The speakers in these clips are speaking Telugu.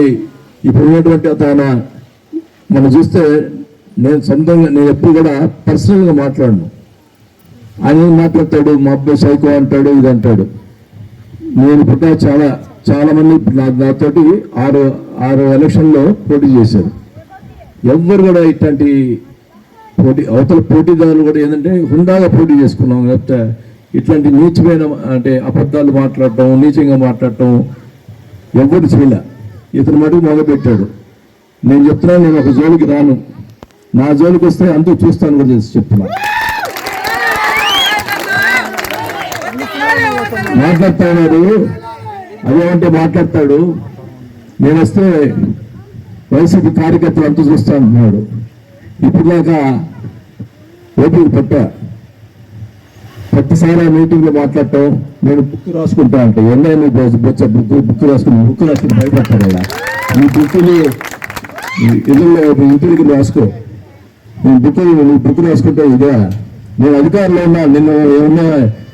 ఇప్పుడు ఉన్నటువంటి అతను మనం చూస్తే నేను సొంతంగా నేను ఎప్పుడు కూడా పర్సనల్గా మాట్లాడను. ఆయన మాట్లాడతాడు? మా అబ్బాయి సైకో అంటాడు ఇది అంటాడు. నేను పుట్టా చాలా చాలామంది నా నాతోటి ఆరు ఆరు ఎలక్షన్లో పోటీ చేశారు. ఎవ్వరు కూడా ఇట్లాంటి పోటీ అవతల పోటీదారులు కూడా ఏంటంటే హుందాగా పోటీ చేసుకున్నాం. లేకపోతే ఇట్లాంటి నీచమైన అంటే అబద్ధాలు మాట్లాడటం నీచంగా మాట్లాడటం ఎవరు చేయలే ఇతను మటుకు మొదలుపెట్టాడు నేను చెప్తున్నాను నేను ఒక జోలికి రాను. నా జోలికి వస్తే అందరూ చూస్తాను కూడా చేసి చెప్తున్నా. మాట్లాడుతా ఉన్నాడు అదేమంటే మాట్లాడతాడు. నేను వస్తే వైసీపీ కార్యకర్తలు అంతా చూస్తా అంటున్నాడు. ఇప్పుడు దాకా ఓపిక పట్ట. ప్రతిసారి ఆ మీటింగ్లో మాట్లాడటం నేను బుక్ రాసుకుంటా అంటే ఎన్నైనా బొచ్చ బుక్ బుక్ రాసుకుని బుక్ రాసుకుని భయపడతాడు ఈ బుక్ని ఇల్లు ఇంటి దగ్గర రాసుకో. నేను బుక్ నీ బుక్ రాసుకుంటే ఇదే. నేను అధికారంలో ఉన్నా నిన్ను ఏమన్నా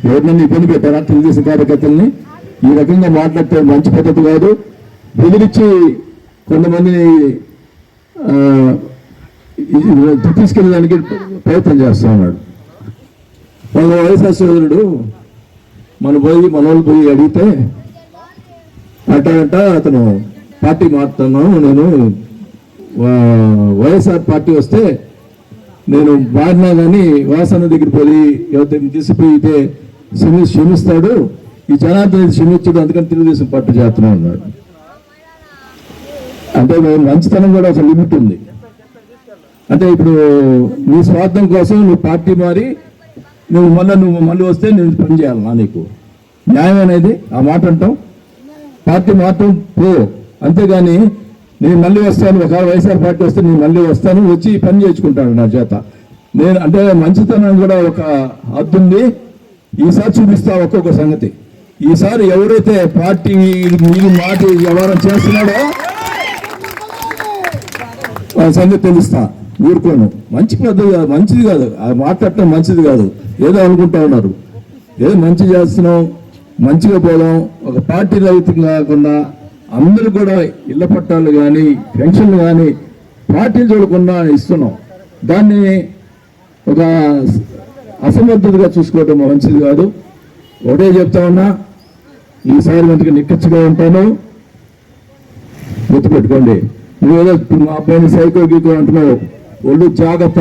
ఎవరినన్నా ఇబ్బంది పెట్టారా? తెలుగుదేశం కార్యకర్తల్ని? ఈ రకంగా మాట్లాడితే మంచి పద్ధతి కాదు. బెదిరించి కొంతమందిని తీసుకెళ్ళడానికి ప్రయత్నం చేస్తా ఉన్నాడు. మన వైఎస్ఆర్ సోదరుడు మన పోయి మన వాళ్ళు పోయి అడిగితే అట్ట అతను పార్టీ మారుతున్నాను నేను వైఎస్ఆర్ పార్టీ వస్తే నేను బాడినా కానీ వాసన దగ్గర పోయి ఎవరిని తీసుకుపోయితే క్షమి క్షమిస్తాడు. ఈ జనార్దన్ ఇది క్షమించడు అందుకని తెలుగుదేశం పార్టీ చేస్తున్నా అన్నాడు. అంటే మేము మంచితనం కూడా ఒక లిమిట్ ఉంది. అంటే ఇప్పుడు నీ స్వార్థం కోసం నువ్వు పార్టీ మారి నువ్వు మళ్ళీ నువ్వు మళ్ళీ వస్తే నేను పని చేయాలన్నా నీకు. న్యాయం అనేది ఆ మాట అంటాం పార్టీ మాత్రం పో. అంతేగాని నేను మళ్ళీ వస్తాను ఒకవేళ వైఎస్ఆర్ పార్టీ వస్తే నేను మళ్ళీ వస్తాను వచ్చి పని చేసుకుంటాను నా చేత. నేను అంటే మంచితనం కూడా ఒక హద్దు ఉంది. ఈసారి చూపిస్తా ఒక్కొక్క సంగతి. ఈసారి ఎవరైతే పార్టీ మీరు మాట వ్యవహారం చేస్తున్నాడో ఆ సంగతి తెలుస్తా. ఊరుకోను. మంచి పద్ధతి కాదు మంచిది కాదు. అది మాట్లాడటం మంచిది కాదు. ఏదో అనుకుంటా ఉన్నారు. ఏదో మంచి చేస్తున్నాం మంచిగా పోదాం. ఒక పార్టీ రహితం కాకుండా అందరూ కూడా ఇళ్ళ పట్టాలు కానీ పెన్షన్లు కానీ పార్టీలు చూడకుండా ఇస్తున్నాం. దాన్ని ఒక అసమర్థతగా చూసుకోవడం మంచిది కాదు. ఒకటే చెప్తా ఉన్నా ఈసారి మంచిగా నిక్కచ్చిగా ఉంటాను. గుర్తుపెట్టుకోండి. నువ్వేదో మా అబ్బాయిని సైకో గీకో అంటున్నావు. ఒళ్ళు జాగ్రత్త.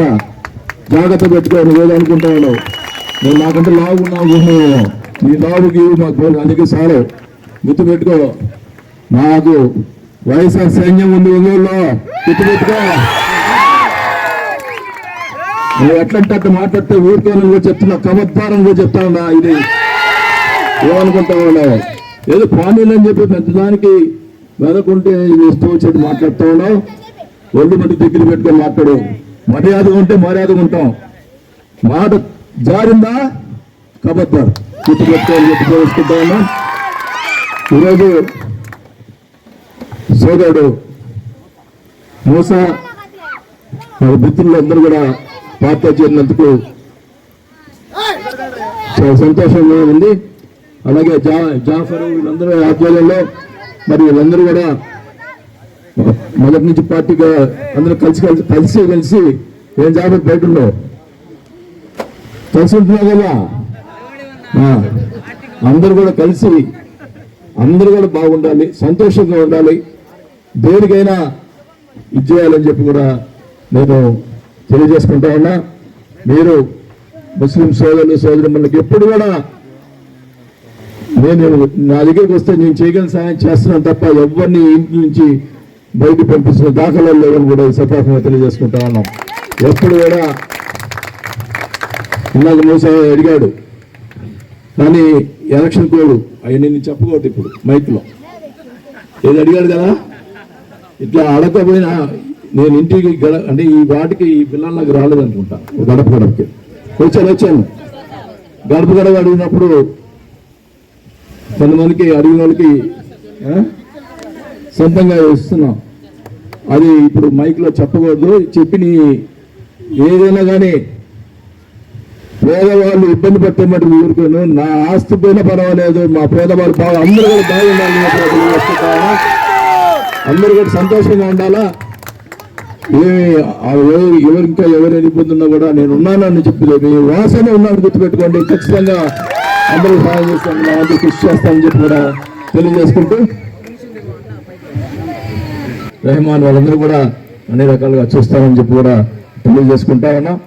జాగ్రత్త పెట్టుకో నువ్వేదో అనుకుంటా ఉన్నావు నువ్వు నాకంటే లావు ఉన్నావు నీ లావుకి మాకు అందుకే సార్ గుర్తు పెట్టుకో. నాకు వైఎస్ఆర్ సైన్యం ఉంది ఒంగోలులో. గుర్తు పెట్టుకో. నువ్వు ఎట్లంటే అట్లా మాట్లాడితే ఊరితో నువ్వు చెప్తున్నా కమద్వారం కూడా చెప్తా ఇది. ఏమనుకుంటావు ఏదో పానీలు అని చెప్పి పెద్దదానికి వెనకుంటే ఇది ఇష్టం వచ్చేది మాట్లాడుతూ ఉన్నావు. ఒళ్ళు మట్టి దగ్గర పెట్టుకొని మాట్లాడు. మర్యాదగా ఉంటే మర్యాదగా ఉంటాం. మాట జారిందా? కబద్దారు. గుర్తు పెట్టుకోవాలి గుర్తు ఈరోజు సోదరుడు మూస మన మిత్రులు అందరూ కూడా పాత్ర చేరినందుకు చాలా సంతోషంగా ఉంది. అలాగే జా జాఫర్ వీళ్ళందరూ ఆధ్వర్యంలో మరి వీళ్ళందరూ కూడా మొదటి నుంచి పార్టీగా అందరూ కలిసి కలిసి కలిసి కలిసి ఏం జాగ్రత్త బయట ఉండవు కలిసి ఉంటున్నావు కదా? అందరు అందరూ కూడా కలిసి అందరూ కూడా బాగుండాలి సంతోషంగా ఉండాలి. దేనికైనా ఇది చేయాలని చెప్పి కూడా నేను తెలియజేసుకుంటా ఉన్నా. మీరు ముస్లిం సోదరులు సోదరు మనకి ఎప్పుడు కూడా నేను నా దగ్గరికి వస్తే నేను చేయగలిగిన సహాయం చేస్తున్నాను తప్ప ఎవరిని ఇంటి నుంచి బయట పంపిస్తున్న దాఖలాలు లేవని కూడా ఈ సభాపంగా తెలియజేసుకుంటా ఉన్నాం. ఎప్పుడు కూడా ఇందాక మూసా అడిగాడు కానీ ఎలక్షన్ కోడ్ అవి నేను చెప్పకూడదు ఇప్పుడు మైక్లో. ఏది అడిగాడు కదా? ఇట్లా అడగకపోయినా నేను ఇంటికి గడ అంటే ఈ వాటికి ఈ పిల్లలకు రాలేదనుకుంటా గడప గడపకి. వచ్చాను వచ్చాను. గడప గడప అడిగినప్పుడు కొంతమందికి అడిగిన వాళ్ళకి సొంతంగా ఇస్తున్నాం అది ఇప్పుడు మైక్లో చెప్పకూడదు. చెప్పిన ఏదైనా కానీ పేదవాళ్ళు ఇబ్బంది పడితే మటుకు ఊరుకోను. నా ఆస్తి పైన పర్వాలేదు. మా పేదవాళ్ళు బాగా అందరూ కూడా బాగుండాలి. అందరూ కూడా సంతోషంగా ఉండాలా? ఎవరు ఇంకా ఎవరు వెళ్ళిపోతున్నా కూడా నేను ఉన్నానని చెప్పలేదు. మీ వాసన ఉన్నాను గుర్తుపెట్టుకోండి. ఖచ్చితంగా అందరూ సహాయం చేస్తాను. నా అందరూ కృషి చేస్తానని చెప్పి కూడా తెలియజేసుకుంటూ రెహమాన్ వాళ్ళందరూ కూడా అన్ని రకాలుగా చూస్తారని చెప్పి కూడా తెలియజేసుకుంటా ఉన్నాం.